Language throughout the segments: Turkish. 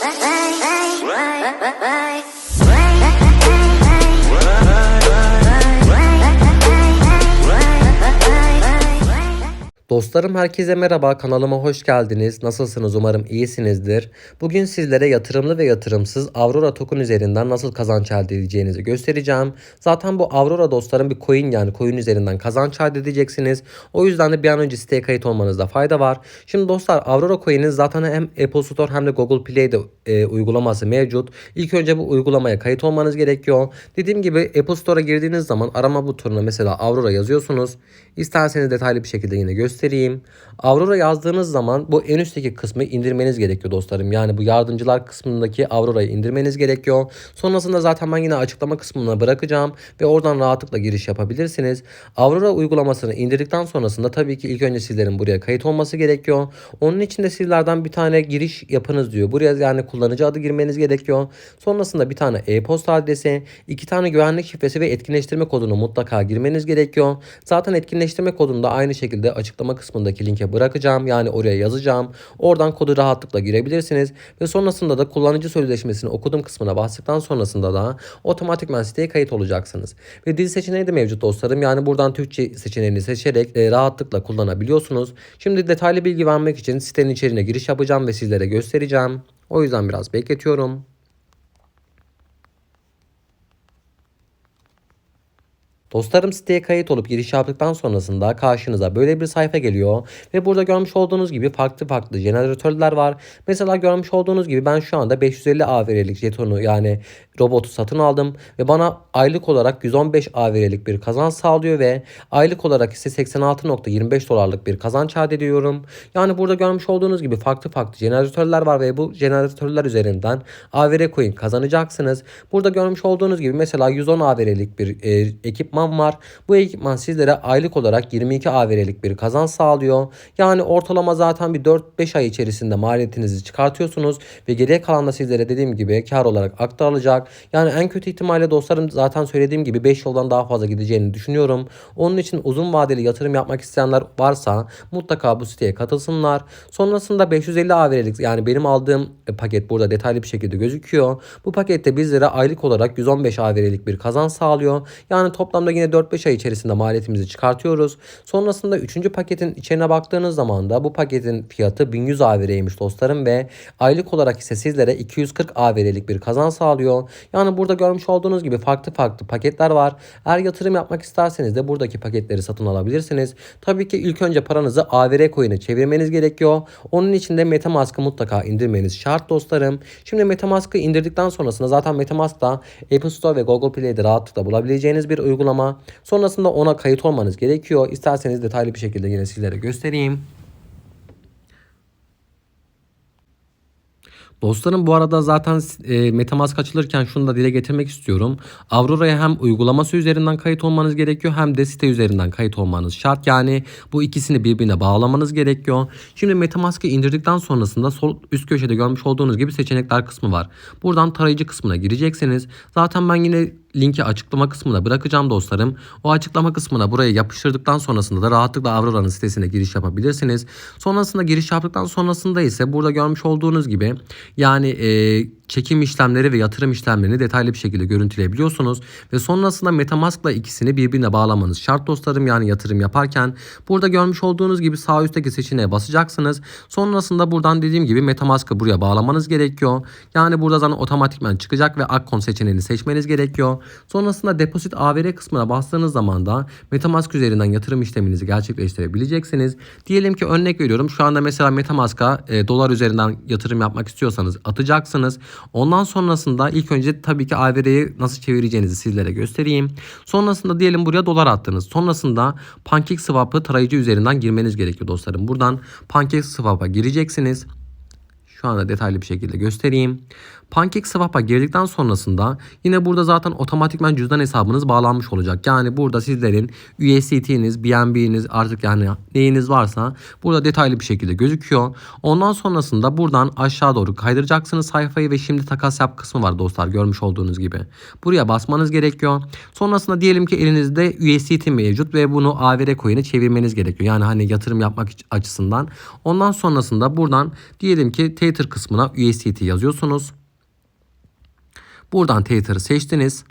that's Dostlarım herkese merhaba kanalıma hoş geldiniz. Nasılsınız umarım iyisinizdir. Bugün sizlere yatırımlı ve yatırımsız Aurora token üzerinden nasıl kazanç elde edeceğinizi göstereceğim. Zaten bu Aurora dostlarım bir coin yani coin üzerinden kazanç elde edeceksiniz. O yüzden de bir an önce siteye kayıt olmanızda fayda var. Şimdi dostlar Aurora coin'in zaten hem Apple Store hem de Google Play'de e, uygulaması mevcut. İlk önce bu uygulamaya kayıt olmanız gerekiyor. Dediğim gibi Apple Store'a girdiğiniz zaman arama butonuna mesela Aurora yazıyorsunuz. İsterseniz detaylı bir şekilde yine göstereyim. Aurora yazdığınız zaman bu en üstteki kısmı indirmeniz gerekiyor dostlarım. Yani bu yardımcılar kısmındaki Aurora'yı indirmeniz gerekiyor. Sonrasında zaten ben yine açıklama kısmına bırakacağım ve oradan rahatlıkla giriş yapabilirsiniz. Aurora uygulamasını indirdikten sonrasında tabii ki ilk önce sizlerin buraya kayıt olması gerekiyor. Onun için de sizlerden bir tane giriş yapınız diyor. Buraya yani kullanıcı adı girmeniz gerekiyor. Sonrasında bir tane e-posta adresi, iki tane güvenlik şifresi ve etkinleştirme kodunu mutlaka girmeniz gerekiyor. Zaten etkinleştirme kodunu da aynı şekilde açıklama kısmındaki linke bırakacağım. Yani oraya yazacağım. Oradan kodu rahatlıkla girebilirsiniz. Ve sonrasında da kullanıcı sözleşmesini okudum kısmına bastıktan sonrasında da otomatikman siteye kayıt olacaksınız. Ve dil seçeneği de mevcut dostlarım. Yani buradan Türkçe seçeneğini seçerek e, rahatlıkla kullanabiliyorsunuz. Şimdi detaylı bilgi vermek için sitenin içeriğine giriş yapacağım ve sizlere göstereceğim. O yüzden biraz bekletiyorum. Dostlarım siteye kayıt olup giriş yaptıktan sonrasında karşınıza böyle bir sayfa geliyor ve burada görmüş olduğunuz gibi farklı farklı jeneratörler var. Mesela görmüş olduğunuz gibi ben şu anda 550 AVR'lik jetonu yani robotu satın aldım ve bana aylık olarak 115 AVR'lik bir kazanç sağlıyor ve aylık olarak ise 86.25 dolarlık bir kazanç elde ediyorum. Yani burada görmüş olduğunuz gibi farklı farklı jeneratörler var ve bu jeneratörler üzerinden AVR coin kazanacaksınız. Burada görmüş olduğunuz gibi mesela 110 AVR'lik bir e, ekipman var. Bu ekipman sizlere aylık olarak 22 AVR'lik bir kazanç sağlıyor. Yani ortalama zaten bir 4-5 ay içerisinde maliyetinizi çıkartıyorsunuz ve geriye kalan da sizlere dediğim gibi kar olarak aktarılacak. Yani en kötü ihtimalle dostlarım zaten söylediğim gibi 5 yıldan daha fazla gideceğini düşünüyorum. Onun için uzun vadeli yatırım yapmak isteyenler varsa mutlaka bu siteye katılsınlar. Sonrasında 550 AVR'lik yani benim aldığım paket burada detaylı bir şekilde gözüküyor. Bu pakette bizlere aylık olarak 115 AVR'lik bir kazanç sağlıyor. Yani toplamda yine 4-5 ay içerisinde maliyetimizi çıkartıyoruz. Sonrasında 3. paketin içine baktığınız zaman da bu paketin fiyatı 1100 AVR'ymiş dostlarım ve aylık olarak ise sizlere 240 AVR'lik bir kazanç sağlıyor. Yani burada görmüş olduğunuz gibi farklı farklı paketler var. Eğer yatırım yapmak isterseniz de buradaki paketleri satın alabilirsiniz. Tabii ki ilk önce paranızı AVR coin'e çevirmeniz gerekiyor. Onun için de Metamask'ı mutlaka indirmeniz şart dostlarım. Şimdi Metamask'ı indirdikten sonrasında zaten Metamask'ta Apple Store ve Google Play'de rahatlıkla bulabileceğiniz bir uygulama. Sonrasında ona kayıt olmanız gerekiyor. İsterseniz detaylı bir şekilde yine sizlere göstereyim. Dostlarım bu arada zaten e, Metamask açılırken şunu da dile getirmek istiyorum. Aurora'ya hem uygulaması üzerinden kayıt olmanız gerekiyor hem de site üzerinden kayıt olmanız şart. Yani bu ikisini birbirine bağlamanız gerekiyor. Şimdi Metamask'ı indirdikten sonrasında sol üst köşede görmüş olduğunuz gibi seçenekler kısmı var. Buradan tarayıcı kısmına gireceksiniz. Zaten ben yine linki açıklama kısmına bırakacağım dostlarım. O açıklama kısmına buraya yapıştırdıktan sonrasında da rahatlıkla Aurora'nın sitesine giriş yapabilirsiniz. Sonrasında giriş yaptıktan sonrasında ise burada görmüş olduğunuz gibi yani e, çekim işlemleri ve yatırım işlemlerini detaylı bir şekilde görüntüleyebiliyorsunuz. Ve sonrasında Metamask'la ikisini birbirine bağlamanız şart dostlarım yani yatırım yaparken. Burada görmüş olduğunuz gibi sağ üstteki seçeneğe basacaksınız. Sonrasında buradan dediğim gibi Metamask'ı buraya bağlamanız gerekiyor. Yani burada zaten otomatikman çıkacak ve Akkon seçeneğini seçmeniz gerekiyor. Sonrasında deposit AVR kısmına bastığınız zaman da Metamask üzerinden yatırım işleminizi gerçekleştirebileceksiniz. Diyelim ki örnek veriyorum şu anda mesela Metamask'a e, dolar üzerinden yatırım yapmak istiyorsanız atacaksınız. Ondan sonrasında ilk önce tabii ki AVR'yi nasıl çevireceğinizi sizlere göstereyim. Sonrasında diyelim buraya dolar attınız. Sonrasında PancakeSwap'ı tarayıcı üzerinden girmeniz gerekiyor dostlarım. Buradan PancakeSwap'a gireceksiniz. Şu anda detaylı bir şekilde göstereyim. PancakeSwap'a girdikten sonrasında yine burada zaten otomatikman cüzdan hesabınız bağlanmış olacak. Yani burada sizlerin USDT'niz, BNB'niz artık yani neyiniz varsa burada detaylı bir şekilde gözüküyor. Ondan sonrasında buradan aşağı doğru kaydıracaksınız sayfayı ve şimdi takas yap kısmı var dostlar görmüş olduğunuz gibi. Buraya basmanız gerekiyor. Sonrasında diyelim ki elinizde USDT mevcut ve bunu AVR coin'e çevirmeniz gerekiyor. Yani hani yatırım yapmak açısından. Ondan sonrasında buradan diyelim ki Tether kısmına USDT yazıyorsunuz. Buradan Tether'ı seçtiniz.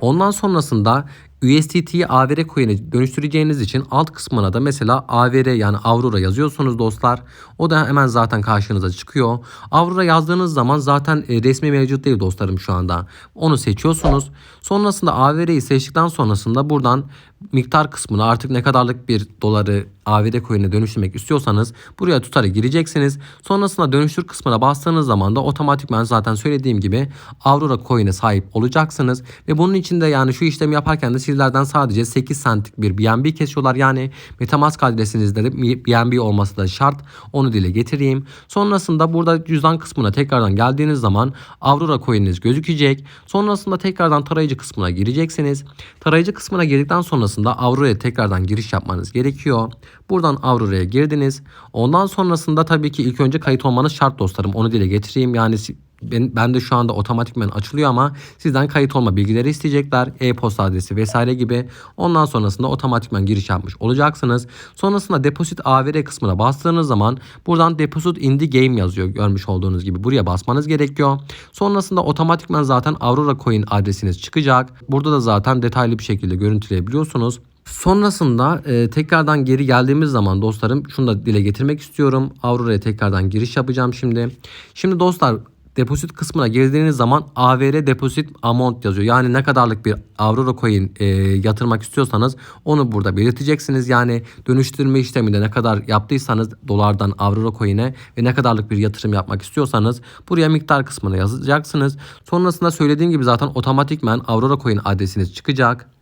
Ondan sonrasında USDT'yi AVR coin'e dönüştüreceğiniz için alt kısmına da mesela AVR yani Aurora yazıyorsunuz dostlar. O da hemen zaten karşınıza çıkıyor. Aurora yazdığınız zaman zaten e, resmi mevcut değil dostlarım şu anda. Onu seçiyorsunuz. Sonrasında AVR'yi seçtikten sonrasında buradan miktar kısmına artık ne kadarlık bir doları AVR coin'e dönüştürmek istiyorsanız buraya tutarı gireceksiniz. Sonrasında dönüştür kısmına bastığınız zaman da otomatikman zaten söylediğim gibi Aurora coin'e sahip olacaksınız. Ve bunun için de yani şu işlemi yaparken de sizlerden sadece 8 centlik bir BNB kesiyorlar. Yani Metamask adresinizde de BNB olması da şart. Onu dile getireyim. Sonrasında burada cüzdan kısmına tekrardan geldiğiniz zaman Aurora coin'iniz gözükecek. Sonrasında tekrardan tarayıcı kısmına gireceksiniz. Tarayıcı kısmına girdikten sonrasında Aurora'ya tekrardan giriş yapmanız gerekiyor. Buradan Aurora'ya girdiniz. Ondan sonrasında tabii ki ilk önce kayıt olmanız şart dostlarım. Onu dile getireyim. Yani ben, ben de şu anda otomatikmen açılıyor ama sizden kayıt olma bilgileri isteyecekler. E-posta adresi vesaire gibi. Ondan sonrasında otomatikmen giriş yapmış olacaksınız. Sonrasında deposit AVR kısmına bastığınız zaman buradan deposit in the game yazıyor görmüş olduğunuz gibi. Buraya basmanız gerekiyor. Sonrasında otomatikmen zaten Aurora Coin adresiniz çıkacak. Burada da zaten detaylı bir şekilde görüntüleyebiliyorsunuz. Sonrasında e, tekrardan geri geldiğimiz zaman dostlarım şunu da dile getirmek istiyorum. Aurora'ya tekrardan giriş yapacağım şimdi. Şimdi dostlar deposit kısmına girdiğiniz zaman AVR deposit amount yazıyor. Yani ne kadarlık bir Aurora coin e, yatırmak istiyorsanız onu burada belirteceksiniz. Yani dönüştürme işleminde ne kadar yaptıysanız dolardan Aurora coin'e ve ne kadarlık bir yatırım yapmak istiyorsanız buraya miktar kısmına yazacaksınız. Sonrasında söylediğim gibi zaten otomatikmen Aurora coin adresiniz çıkacak.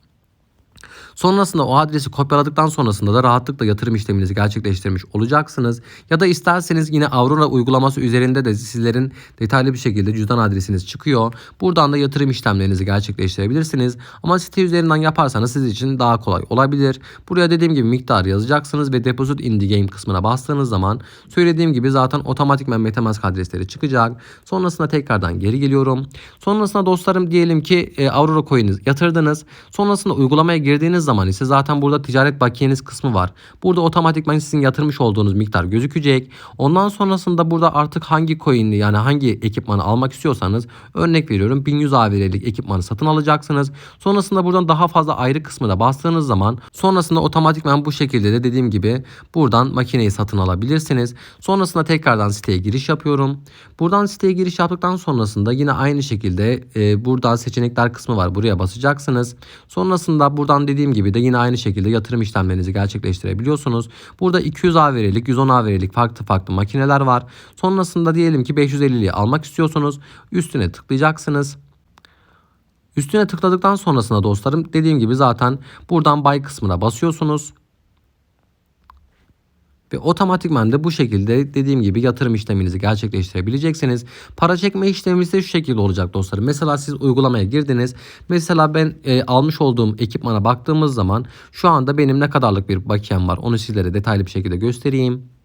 Sonrasında o adresi kopyaladıktan sonrasında da rahatlıkla yatırım işleminizi gerçekleştirmiş olacaksınız. Ya da isterseniz yine Aurora uygulaması üzerinde de sizlerin detaylı bir şekilde cüzdan adresiniz çıkıyor. Buradan da yatırım işlemlerinizi gerçekleştirebilirsiniz. Ama site üzerinden yaparsanız siz için daha kolay olabilir. Buraya dediğim gibi miktar yazacaksınız ve deposit in the game kısmına bastığınız zaman söylediğim gibi zaten otomatikmen Metamask adresleri çıkacak. Sonrasında tekrardan geri geliyorum. Sonrasında dostlarım diyelim ki e, Aurora coin'i yatırdınız. Sonrasında uygulamaya girdiğiniz zaman ise zaten burada ticaret bakiyeniz kısmı var. Burada otomatikman sizin yatırmış olduğunuz miktar gözükecek. Ondan sonrasında burada artık hangi coin'i yani hangi ekipmanı almak istiyorsanız örnek veriyorum 1100 AVR'lik ekipmanı satın alacaksınız. Sonrasında buradan daha fazla ayrı kısmına bastığınız zaman sonrasında otomatikman bu şekilde de dediğim gibi buradan makineyi satın alabilirsiniz. Sonrasında tekrardan siteye giriş yapıyorum. Buradan siteye giriş yaptıktan sonrasında yine aynı şekilde e, buradan seçenekler kısmı var. Buraya basacaksınız. Sonrasında buradan dediğim gibi de yine aynı şekilde yatırım işlemlerinizi gerçekleştirebiliyorsunuz. Burada 200 AVR'lik, 110 AVR'lik farklı farklı makineler var. Sonrasında diyelim ki 550'liği almak istiyorsunuz. Üstüne tıklayacaksınız. Üstüne tıkladıktan sonrasında dostlarım dediğim gibi zaten buradan buy kısmına basıyorsunuz. Ve otomatikman de bu şekilde dediğim gibi yatırım işleminizi gerçekleştirebileceksiniz. Para çekme işlemi ise şu şekilde olacak dostlarım. Mesela siz uygulamaya girdiniz. Mesela ben e, almış olduğum ekipmana baktığımız zaman şu anda benim ne kadarlık bir bakiyem var onu sizlere detaylı bir şekilde göstereyim.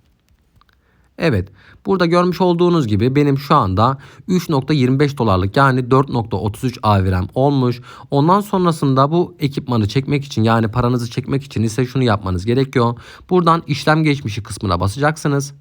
Evet burada görmüş olduğunuz gibi benim şu anda 3.25 dolarlık yani 4.33 AVR'm olmuş. Ondan sonrasında bu ekipmanı çekmek için yani paranızı çekmek için ise şunu yapmanız gerekiyor. Buradan işlem geçmişi kısmına basacaksınız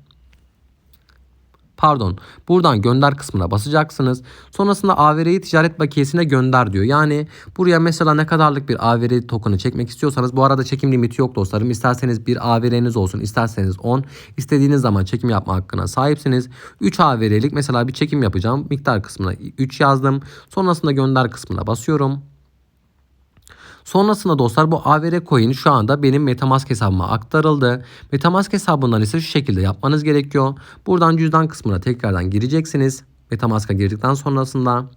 pardon buradan gönder kısmına basacaksınız. Sonrasında AVR'yi ticaret bakiyesine gönder diyor. Yani buraya mesela ne kadarlık bir AVR token'ı çekmek istiyorsanız bu arada çekim limiti yok dostlarım. İsterseniz bir AVR'niz olsun isterseniz 10 istediğiniz zaman çekim yapma hakkına sahipsiniz. 3 AVR'lik mesela bir çekim yapacağım. Miktar kısmına 3 yazdım. Sonrasında gönder kısmına basıyorum. Sonrasında dostlar bu AVR coin şu anda benim Metamask hesabıma aktarıldı. Metamask hesabından ise şu şekilde yapmanız gerekiyor. Buradan cüzdan kısmına tekrardan gireceksiniz. Metamask'a girdikten sonrasında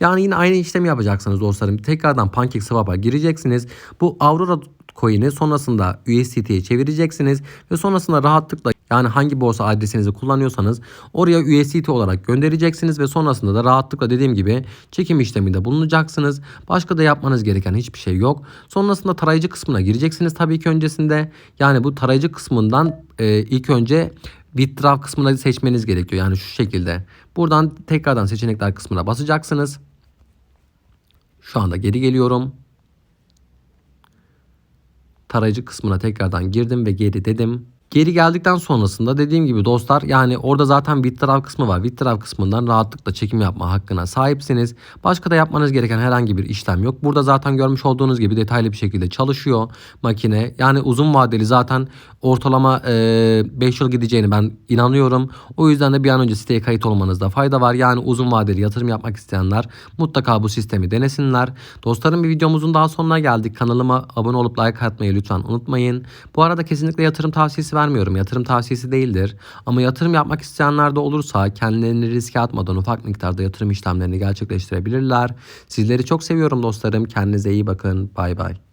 yani yine aynı işlemi yapacaksınız dostlarım. Tekrardan PancakeSwap'a gireceksiniz. Bu Aurora coin'i sonrasında USDT'ye çevireceksiniz ve sonrasında rahatlıkla yani hangi borsa adresinizi kullanıyorsanız oraya USDT olarak göndereceksiniz ve sonrasında da rahatlıkla dediğim gibi çekim işleminde bulunacaksınız. Başka da yapmanız gereken hiçbir şey yok. Sonrasında tarayıcı kısmına gireceksiniz tabii ki öncesinde. Yani bu tarayıcı kısmından e, ilk önce withdraw kısmını seçmeniz gerekiyor. Yani şu şekilde. Buradan tekrardan seçenekler kısmına basacaksınız. Şu anda geri geliyorum tarayıcı kısmına tekrardan girdim ve geri dedim. Geri geldikten sonrasında dediğim gibi dostlar yani orada zaten Withdrawal kısmı var. Withdrawal kısmından rahatlıkla çekim yapma hakkına sahipsiniz. Başka da yapmanız gereken herhangi bir işlem yok. Burada zaten görmüş olduğunuz gibi detaylı bir şekilde çalışıyor makine. Yani uzun vadeli zaten ortalama 5 yıl gideceğini ben inanıyorum. O yüzden de bir an önce siteye kayıt olmanızda fayda var. Yani uzun vadeli yatırım yapmak isteyenler mutlaka bu sistemi denesinler. Dostlarım bir videomuzun daha sonuna geldik. Kanalıma abone olup like atmayı lütfen unutmayın. Bu arada kesinlikle yatırım tavsiyesi vermiyorum. Yatırım tavsiyesi değildir. Ama yatırım yapmak isteyenler de olursa kendilerini riske atmadan ufak miktarda yatırım işlemlerini gerçekleştirebilirler. Sizleri çok seviyorum dostlarım. Kendinize iyi bakın. Bay bay.